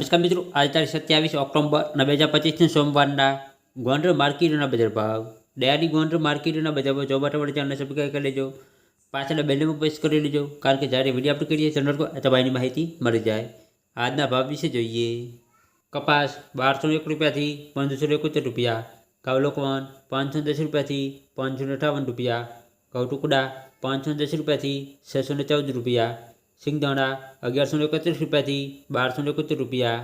નમસ્કાર મિત્રો આજે તારીખ સત્યાવીસ ઓક્ટોબર અને બે હજાર પચીસની સોમવારના ગોંડલ માર્કેટના બજાર ભાવ ડેરી ગોંડલ માર્કેટના બજાર ભાવ જોવા માટે ચેનલને સબસ્ક્રાઈબ કરી લેજો પાછળ બેલમાં પ્રેસ કરી લેજો કારણ કે જ્યારે વિડીયો અપલોડ કરીએ ચેનલ પર તમારી માહિતી મળી જાય આજના ભાવ વિશે જોઈએ કપાસ બારસો એક રૂપિયાથી પંદરસો એકોતેર રૂપિયા કાવલોકવાન પાંચસો દસ રૂપિયાથી પાંચસો અઠાવન રૂપિયા ઘઉં ટુકડા પાંચસો દસ રૂપિયાથી છસો ને ચૌદ રૂપિયા સિંગદાણા અગિયારસો એકત્રીસ રૂપિયાથી બારસો એકોતેર રૂપિયા.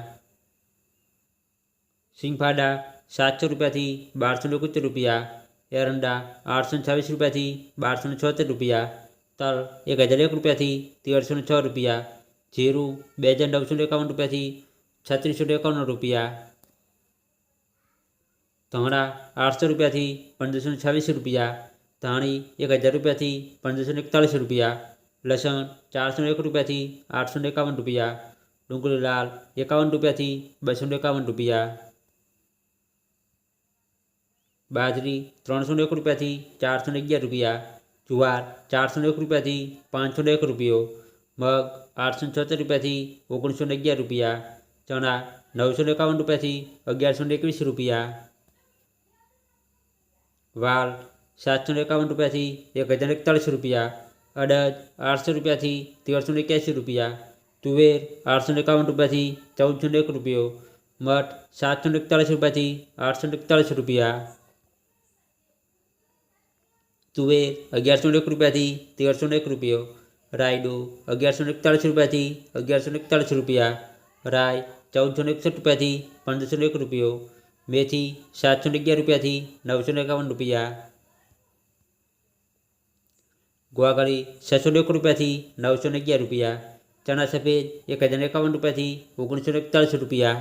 સિંગફાડા સાતસો રૂપિયાથી બારસો એકોતેર રૂપિયા. એરંડા આઠસો છવ્વીસ રૂપિયાથી બારસો છોતેર રૂપિયા. તલ એક હજાર એક રૂપિયાથી તેરસો છ રૂપિયા. જીરું બે હજાર નવસો એકાવન રૂપિયાથી છત્રીસો એકાવન રૂપિયા. ધાણા આઠસો રૂપિયાથી પંદરસો છવ્વીસ રૂપિયા. ધાણી એક હજાર રૂપિયાથી પંદરસો એકતાળીસ રૂપિયા. લસણ ચારસો ને એક રૂપિયાથી આઠસો ને એકાવન રૂપિયા ડુંગળી લાલ એકાવન રૂપિયાથી બસો ને એકાવન રૂપિયા બાજરી ત્રણસો ને એક રૂપિયાથી ચારસો ને અગિયાર રૂપિયા જુવાર ચારસો ને એક રૂપિયાથી પાંચસો ને એક રૂપિયો મગ આઠસો ને છોતેર રૂપિયાથી ઓગણીસો ને અગિયાર રૂપિયા ચણા નવસો ને એકાવન રૂપિયાથી અગિયારસો ને એકવીસ રૂપિયા વાલ સાતસો ને એકાવન રૂપિયાથી એક હજાર એકતાળીસ રૂપિયા અડદ આઠસો રૂપિયાથી તેરસો એક્યાસી રૂપિયા, તુવેર આઠસો એકાવન રૂપિયાથી ચૌદસો ને એક રૂપિયો, મઠ સાતસો એકતાળીસ રૂપિયાથી આઠસો એકતાળીસ રૂપિયા. તુવેર અગિયારસો ને એક રૂપિયાથી તેરસો એક રૂપિયો, રાયડો અગિયારસો એકતાળીસ રૂપિયાથી અગિયારસો ને એકતાળીસ રૂપિયા, રાય ચૌદસો એકસઠ રૂપિયાથી પંદરસો ને એક રૂપિયો, મેથી સાતસો અગિયાર રૂપિયાથી નવસો એકાવન રૂપિયા. ગુવાગળી છસો એક રૂપિયાથી નવસો અગિયાર રૂપિયા, ચણા સફેદ એક હજાર એકાવન રૂપિયાથી ઓગણીસો એકતાળીસ રૂપિયા